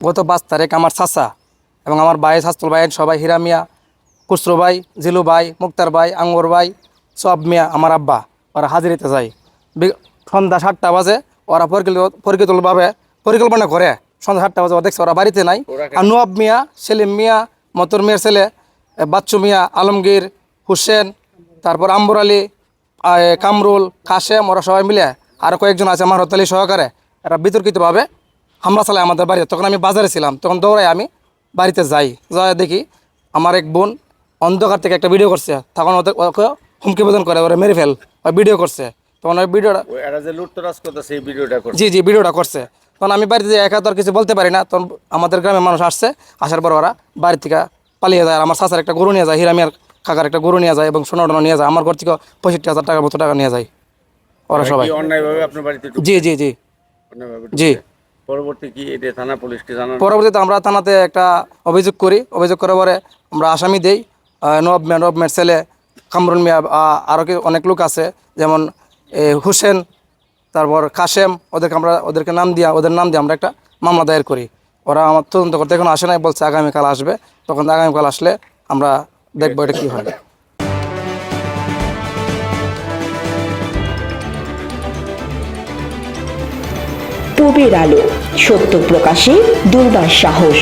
গত পাঁচ তারিখ আমার চাচা এবং আমার ভাই শাস্তুল ভাই সবাই হিরা মিয়া খুসরো ভাই জিলু ভাই মুক্তার ভাই আঙ্গুর ভাই সব মিয়া আমার আব্বা ওরা হাজিরিতে যায়। সন্ধ্যা সাতটা বাজে ওরা পরিকল্প- পরিকল্পিতভাবে পরিকল্পনা করে। সন্ধ্যা সাতটা বাজে ওরা দেখছে ওরা বাড়িতে নাই। আর নোয়াব মিয়া সেলিম মিয়া মতর মিয়ার ছেলে বাচ্চু মিয়া আলমগীর হুসেন তারপর আম্বর আলী কামরুল কাশেম ওরা সবাই মিলে। আরও কয়েকজন আছে আমার হতালি সহকারে। এরা বিতর্কিতভাবে হামলা চালায় আমাদের বাড়িতে। তখন আমি বাজারে ছিলাম তখন দৌড়াই আমি বাড়িতে যাই। যাই দেখি আমার এক বোন অন্ধকার থেকে একটা ভিডিও করছে। তখন ওদের ওকে হুমকি বেদন করে ওরা মেরে ফেল ওই ভিডিও করছে। তখন ওই ভিডিওটা জি জি ভিডিওটা করছে। তখন আমি বাড়িতে একা তো আর কিছু বলতে পারি না। তখন আমাদের গ্রামের মানুষ আসছে। আসার পর ওরা বাড়ি থেকে পালিয়ে যায়। আর আমার চাচার একটা গরু নিয়ে যায় হিরামিয়ার কাকার একটা গরু নিয়ে যায় এবং সোনাডোনা নিয়ে যায়। আমার ঘর থেকে পঁয়ষট্টি হাজার টাকার মতো টাকা নিয়ে যায়। ওরা সবাই। জি জি জি। জি? পরবর্তীতে আমরা থানাতে একটা অভিযোগ করি। অভিযোগ করার পরে আমরা আসামি দেই। নবাব মিয়া ছেলে কামরুল মিয়া আরও অনেক লোক আছে। যেমন হুসেন, তারপর কাশেম, ওদেরকে আমরা ওদেরকে নাম দিয়া ওদের নাম দিয়ে আমরা একটা মামলা দায়ের করি। ওরা আমার তদন্ত করতে এখন আসে নাই, বলছে আগামীকাল আসবে। তখন আগামীকাল আসলে আমরা দেখব এটা কী হয়। পূবের আলো সত্য প্রকাশে দুর্বার সাহস।